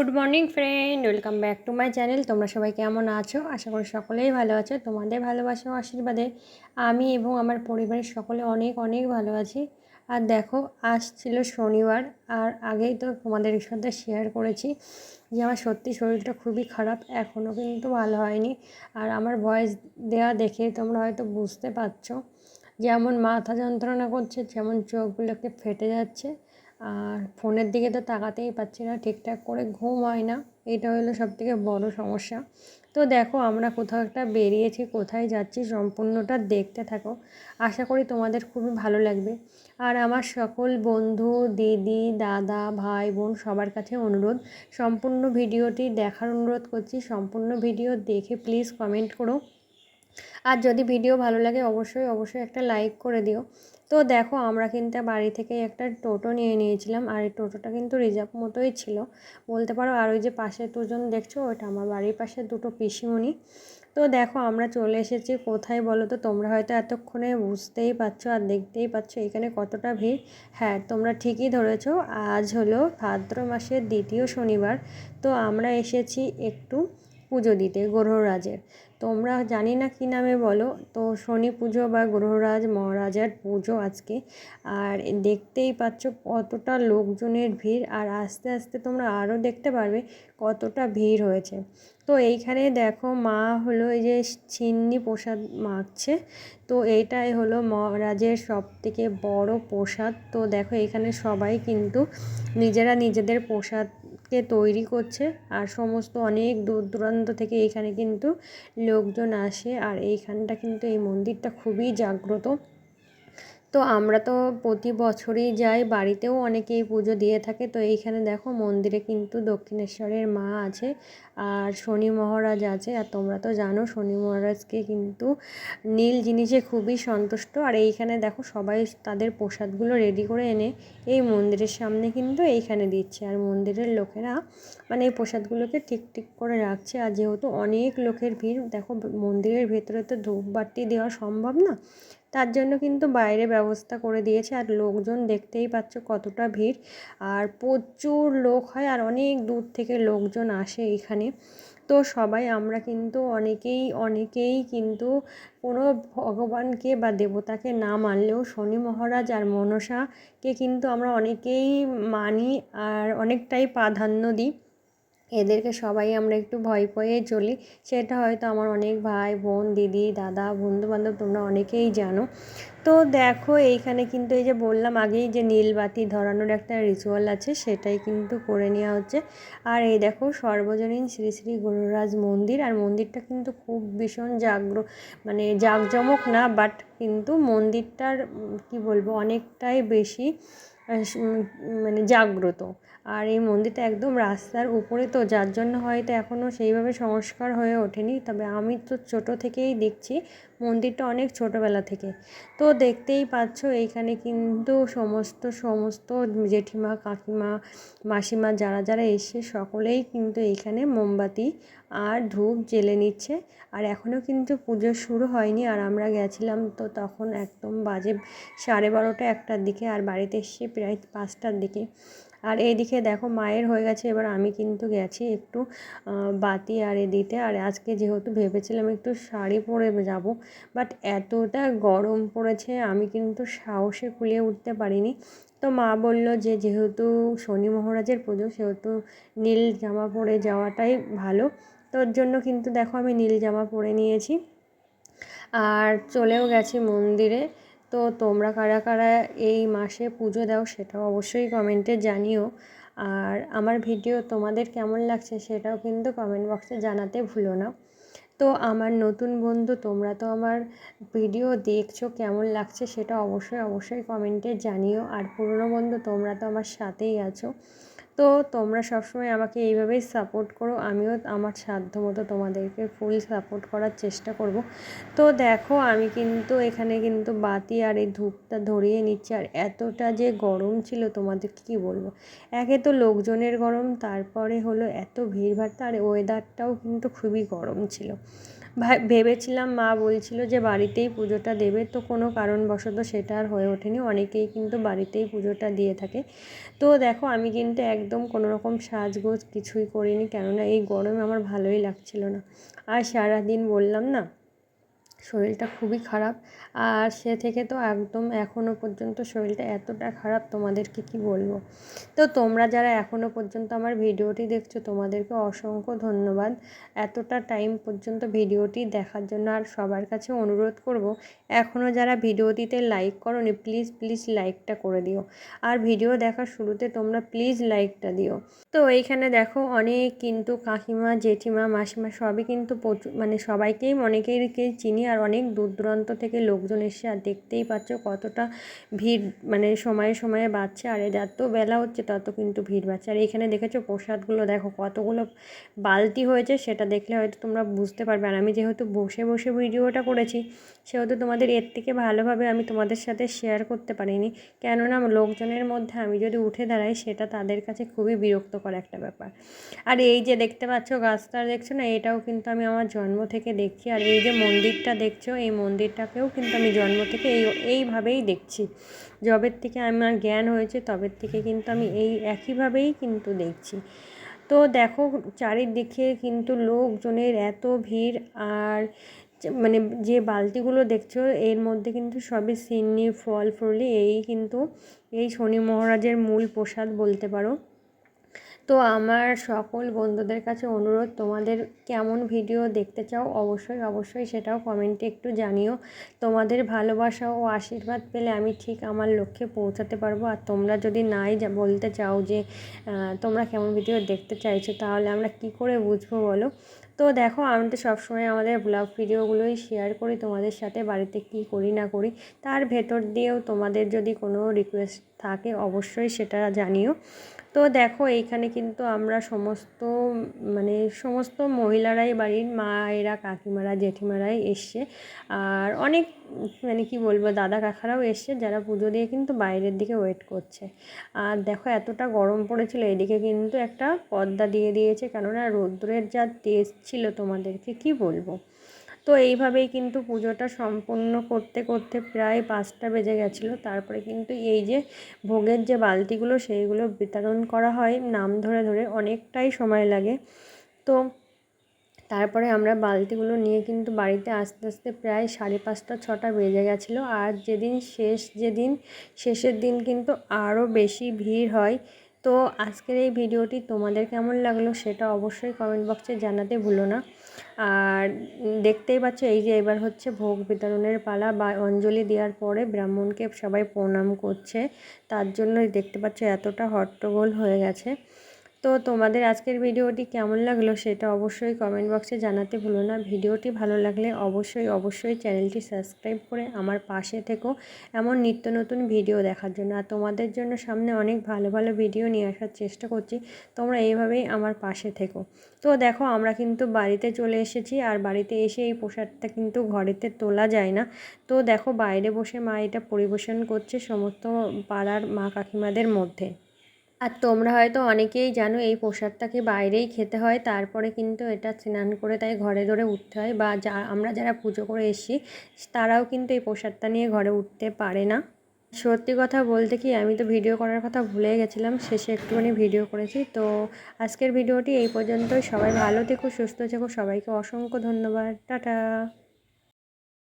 Good morning friend, welcome back to my channel. তোমরা সবাই কেমন আছো? আশা করি সকলেই ভালো আছো। তোমাদের ভালোবাসা ও আশীর্বাদে আমি এবং আমার পরিবারের সকলে অনেক অনেক ভালো আছি। আর দেখো, আজ ছিল শনিবার, আর আগেই তো তোমাদের সাথে শেয়ার করেছি যে আমার সত্যি শরীরটা খুবই খারাপ এখনও কিন্তু ভালো হয়নি। আর আমার ভয়েস দেওয়া দেখে তোমরা হয়তো বুঝতে পারছ যেমন মাথা যন্ত্রণা করছে, যেমন চোখগুলোকে ফেটে যাচ্ছে। আর ফোনের দিকে তো তাকাতেই পাচ্ছি না, ঠিকঠাক করে ঘুম হয় না। এটা হলো সব থেকে বড় সমস্যা। তো দেখো, আমরা কোথাও একটা বেরিয়েছি, কোথায় যাচ্ছি, সম্পূর্ণটা দেখতে থাকো। আশা করি তোমাদের খুবই ভালো লাগবে। আর আমার সকল বন্ধু, দিদি, দাদা, ভাই, বোন, সবার কাছে অনুরোধ, সম্পূর্ণ ভিডিওটি দেখার অনুরোধ করছি। সম্পূর্ণ ভিডিও দেখে প্লিজ কমেন্ট করো। আর যদি ভিডিও ভালো লাগে, অবশ্যই অবশ্যই একটা লাইক করে দিও। তো দেখো, আমরা কিন্তু বাড়ি থেকে একটা টোটো নিয়ে নিয়েছিলাম। আর এই টোটোটা কিন্তু রিজার্ভ মতোই ছিল। বলতে পারো, আর ওই যে পাশে দুজন দেখছ, ওইটা আমার বাড়ির পাশে দুটো পিসিমণি। তো দেখো, আমরা চলে এসেছি। কোথায় বলো তো, তোমরা হয়তো এতক্ষণে বুঝতেই পারছ আর দেখতেই পাচ্ছ এখানে কতটা ভিড়। হ্যাঁ তোমরা ঠিকই ধরেছো, আজ হলো ভাদ্র মাসের দ্বিতীয় শনিবার। তো আমরা এসেছি একটু পুজো দিতে, গ্রহরাজের। তোমরা জানি না কী নামে বলো। তো শনি পুজো বা গ্রহরাজ, মহারাজার পুজো আজকে। আর দেখতেই পাচ্ছ কতটা লোকজনের ভিড়। আর আস্তে আস্তে তোমরা আরও দেখতে পারবে কতটা ভিড় হয়েছে। তো এইখানে দেখো মা হলো এই যে ছিন্নি প্রসাদ মাখছে। তো এইটাই হলো মহারাজের সব থেকে বড় প্রসাদ। তো দেখো এখানে সবাই কিন্তু নিজেরা নিজেদের প্রসাদ কে তৈরি করছে আর সমস্ত অনেক দূর দূরান্ত থেকে এখানে কিন্তু লোকজন আসে আর এইখানটা কিন্তু এই মন্দিরটা খুবই জাগ্রত। তো আমরা তো প্রতি বছরই যাই, বাড়িতেও অনেকেই পুজো দিয়ে থাকে। তো এইখানে দেখো মন্দিরে কিন্তু দক্ষিণেশ্বরের মা আছে আর শনি মহারাজ আছে। আর তোমরা তো জানো শনি মহারাজকে কিন্তু নীল জিনিসে খুবই সন্তুষ্ট। আর এইখানে দেখো সবাই তাদের প্রসাদগুলো রেডি করে এনে এই মন্দিরের সামনে কিন্তু এইখানে দিচ্ছে। আর মন্দিরের লোকেরা মানে এই প্রসাদগুলোকে ঠিক ঠিক করে রাখছে। আর যেহেতু অনেক লোকের ভিড়, দেখো মন্দিরের ভেতরে তো ধূপবাতি দেওয়া সম্ভব না। তার জন্য কিন্তু বাইরে ব্যবস্থা করে দিয়েছে। আর লোকজন দেখতেই পাচ্ছ কতটা ভিড়। আর প্রচুর লোক হয় আর অনেক দূর থেকে লোকজন আসে এখানে। তো সবাই আমরা কিন্তু অনেকেই অনেকেই কিন্তু কোনো ভগবানকে বা দেবতাকে না মানলেও শনি মহারাজ আর মনসাকে কিন্তু আমরা অনেকেই মানি আর অনেকটাই প্রাধান্য দিই। এদেরকে সবাই আমরা একটু ভয় পেয়ে চলি। সেটা হয়তো আমার অনেক ভাই, বোন, দিদি, দাদা, বন্ধুবান্ধব তোমরা অনেকেই জানো। তো দেখো, এইখানে কিন্তু এই যে বললাম, আগেই যে নীলবাতি ধরানোর একটা রিচুয়াল আছে, সেটাই কিন্তু করে নেওয়া হচ্ছে। আর এই দেখো, সর্বজনীন শ্রী শ্রী গুরুরাজ মন্দির, আর মন্দিরটা কিন্তু খুব ভীষণ জাগ্র মানে জাঁকজমক না বাট কিন্তু মন্দিরটার কি বলব, অনেকটাই বেশি মানে জাগ্রত। আর এই মন্দিরটা একদম রাস্তার উপরে তো, যার জন্য হয়তো এখনও সেইভাবে সংস্কার হয়ে ওঠেনি। তবে আমি তো ছোটো থেকেই দেখছি মন্দিরটা অনেক ছোটোবেলা থেকে। তো দেখতেই পাচ্ছ, এইখানে কিন্তু সমস্ত সমস্ত জেঠিমা, কাকিমা, মাসিমা, যারা যারা এসে সকলেই কিন্তু এইখানে মোমবাতি আর ধূপ জেলে নিচ্ছে। আর এখনও কিন্তু পুজো শুরু হয়নি আর আমরা গেছিলাম তো তখন একদম বাজে সাড়ে বারোটা একটার দিকে আর বাড়িতে এসে প্রায় পাঁচটার দিকে। আর এইদিকে দেখো মায়ের হয়ে গেছে, এবার আমি কিন্তু গেছি একটু বাতি আর এ দিতে আর আজকে যেহেতু ভেবেছিলাম একটু শাড়ি পরে যাব, বাট এতটা গরম পড়েছে, আমি কিন্তু সাহসে কুলিয়ে উঠতে পারিনি। তো মা বলল যে যেহেতু শনি মহারাজের পুজো, সেহেতু নীল জামা পরে যাওয়াটাই ভালো। তোর জন্য কিন্তু দেখো আমি নীল জামা পরে নিয়েছি। আর চলেও গেছি মন্দিরে। তো তোমরা কারা কারা এই মাসে পুজো দাও সেটাও অবশ্যই কমেন্টে জানিও। আর আমার ভিডিও তোমাদের কেমন লাগছে সেটাও কিন্তু কমেন্ট বক্সে জানাতে ভুলো না। তো আমার নতুন বন্ধু, তোমরা তো আমার ভিডিও দেখছ, কেমন লাগছে সেটা অবশ্যই অবশ্যই কমেন্টে জানিও। আর পুরনো বন্ধু, তোমরা তো আমার সাথেই আছো। তো তোমরা সবসময় আমাকে এইভাবেই সাপোর্ট করো। আমিও আমার সাধ্য মতো তোমাদেরকে ফুল সাপোর্ট করার চেষ্টা করব। তো দেখো, আমি কিন্তু এখানে কিন্তু বাতি আর এই ধূপটা ধরিয়ে নিচ্ছি। আর এতটা যে গরম ছিল তোমাদের কী বলব? একে তো লোকজনের গরম, তারপরে হলো এত ভিড়ভাড়টা আর ওয়েদারটাও কিন্তু খুবই গরম ছিল। ভেবেছিলাম মা বলছিল যে বাড়িতেই পুজোটা দেবে, তো কোনো কারণবশত সেটা আর হয়ে ওঠেনি। অনেকেই কিন্তু বাড়িতেই পুজোটা দিয়ে থাকে। তো দেখো, আমি কিন্তু একদম কোনো রকম সাজগোজ কিছুই করিনি, কেননা এই গরমে আমার ভালোই লাগছিল না। আর সারাদিন বললাম না শরীরটা খুবই খারাপ। আর সে থেকে তো একদম এখনও পর্যন্ত শরীরটা এতটা খারাপ, তোমাদেরকে কি বলব? তো তোমরা যারা এখনও পর্যন্ত আমার ভিডিওটি দেখছ, তোমাদেরকে অসংখ্য ধন্যবাদ। এতটা টাইম পর্যন্ত ভিডিওটি দেখার জন্য আর সবার কাছে অনুরোধ করব এখনও যারা ভিডিওটিতে লাইক করনি প্লিজ প্লিজ লাইকটা করে দিও। আর ভিডিও দেখার শুরুতে তোমরা প্লিজ লাইকটা দিও। তো এইখানে দেখো অনেক কিন্তু কাকিমা, জেঠিমা, মাসিমা সবই কিন্তু মানে সবাইকেই অনেকেইকেই চিনি আর অনেক দূর দূরান্ত থেকে লোকজন এসে, আর দেখতেই পাচ্ছ কতটা ভিড় মানে সময়ে সময়ে বাড়ছে। আর যত বেলা হচ্ছে, তত কিন্তু ভিড় বাড়ছে। আর এখানে দেখেছ প্রসাদগুলো, দেখো কতগুলো বালতি হয়েছে, সেটা দেখলে হয়তো তোমরা বুঝতে পারবে। আর আমি যেহেতু বসে বসে ভিডিওটা করেছি, সেহেতু তোমাদের এর থেকে ভালোভাবে আমি তোমাদের সাথে শেয়ার করতে পারিনি। কেননা লোকজনের মধ্যে আমি যদি উঠে দাঁড়াই, সেটা তাদের কাছে খুবই বিরক্তকর একটা ব্যাপার। আর এই যে দেখতে পাচ্ছ গাছটা দেখছ না, এটাও কিন্তু আমি আমার জন্ম থেকে দেখছি। আর এই যে মন্দিরটা দেখছ, এই মন্দিরটাকেও কিন্তু আমি জন্ম থেকে এই, এইভাবেই দেখছি। যবের থেকে আমার জ্ঞান হয়েছে, তবের থেকে কিন্তু আমি এই একইভাবেই কিন্তু দেখছি। তো দেখো, চারিদিকে কিন্তু লোকজনের এত ভিড়, আর মানে যে বালতিগুলো দেখছ, এর মধ্যে কিন্তু সবই সিন্নি ফল ফুলি এই কিন্তু, এই শনি মহারাজের মূল প্রসাদ বলতে পারো। তো আমার সকল বন্ধুদের কাছে অনুরোধ, তোমাদের কেমন ভিডিও দেখতে চাও অবশ্যই অবশ্যই সেটাও কমেন্টে একটু জানিও। তোমাদের ভালোবাসা ও আশীর্বাদ পেলে আমি ঠিক আমার লক্ষ্যে পৌঁছাতে পারব। আর তোমরা যদি নাই বলতে চাও যে তোমরা কেমন ভিডিও দেখতে চাইছো তাহলে আমরা কি করে বুঝব বলো? তো দেখো, আমি তো সবসময় আমাদের ব্লগ ভিডিওগুলোই শেয়ার করি, তোমাদের সাথে বাড়িতে কি করি না করি, তার ভেতর দিয়েও তোমাদের যদি কোনো রিকোয়েস্ট থাকে অবশ্যই সেটা জানিও। তো দেখো, এইখানে কিন্তু আমরা সমস্ত মানে সমস্ত মহিলারাই বাড়ির মায়েরা, কাকিমারা, জেঠিমারাই এসছে। আর অনেক মানে কি বলব, দাদা কাকারাও এসছে যারা পুজো দিয়ে কিন্তু বাইরের দিকে ওয়েট করছে। আর দেখো, এতটা গরম পড়েছিল, এদিকে কিন্তু একটা পর্দা দিয়ে দিয়েছে। কেননা রৌদ্রের যা তেজ ছিল তোমাদেরকে কি বলব? তো এইভাবেই কিন্তু পুজোটা সম্পূর্ণ করতে করতে প্রায় পাঁচটা বেজে গেছিল। তারপরে কিন্তু এই যে ভোগের যে বালতিগুলো, সেইগুলো বিতরণ করা হয় নাম ধরে ধরে অনেকটাই সময় লাগে। তো তারপরে আমরা বালতিগুলো নিয়ে কিন্তু বাড়িতে আস্তে আস্তে প্রায় সাড়ে পাঁচটা, ছটা বেজে গেছিল। আর যেদিন শেষ, যেদিন শেষের দিন কিন্তু আরও বেশি ভিড় হয়। তো আজকের এই ভিডিওটি তোমাদের কেমন লাগল সেটা অবশ্যই কমেন্ট বক্সে জানাতে ভুলো না। আর দেখতেই পাচ্ছ এই যে এবার হচ্ছে ভোগ বিতরণের পালা বা অঞ্জলি দেওয়ার পরে ব্রাহ্মণকে সবাই প্রণাম করছে। তার জন্যই দেখতে পাচ্ছ এতটা হট্টগোল হয়ে গেছে। তো তোমাদের আজকের ভিডিওটি কেমন লাগল সেটা অবশ্যই কমেন্ট বক্সে জানাতে ভুলো না। ভিডিওটি ভালো লাগলে অবশ্যই অবশ্যই চ্যানেলটি সাবস্ক্রাইব করে আমার পাশে থেকো এমন নিত্য নতুন ভিডিও দেখার জন্য। আর তোমাদের জন্য সামনে অনেক ভালো ভালো ভিডিও নিয়ে আসার চেষ্টা করছি। তোমরা এইভাবেই আমার পাশে থেকো। তো দেখো, আমরা কিন্তু বাড়িতে চলে এসেছি আর বাড়িতে এসে এই পোশাকটা কিন্তু ঘরেতে তোলা যায় না। তো দেখো, বাইরে বসে মা এটা পরিবেশন করছে সমস্ত পাড়ার মা কাকিমাদের মধ্যে। আর তোমরা হয়তো অনেকেই জানো এই প্রসাদটাকে বাইরেই খেতে হয়, তারপরে কিন্তু এটা স্নান করে তাই ঘরে ধরে উঠতে হয় বা যা, আমরা যারা পুজো করে এসেছি, তারাও কিন্তু এই প্রসাদটা নিয়ে ঘরে উঠতে পারে না। সত্যি কথা বলতে কি, আমি তো ভিডিও করার কথা ভুলে গেছিলাম, শেষে একটুখানি ভিডিও করেছি। তো আজকের ভিডিওটি এই পর্যন্তই, সবাই ভালো থেকো, সুস্থ থেকো, সবাইকে অসংখ্য ধন্যবাদ, টাটা।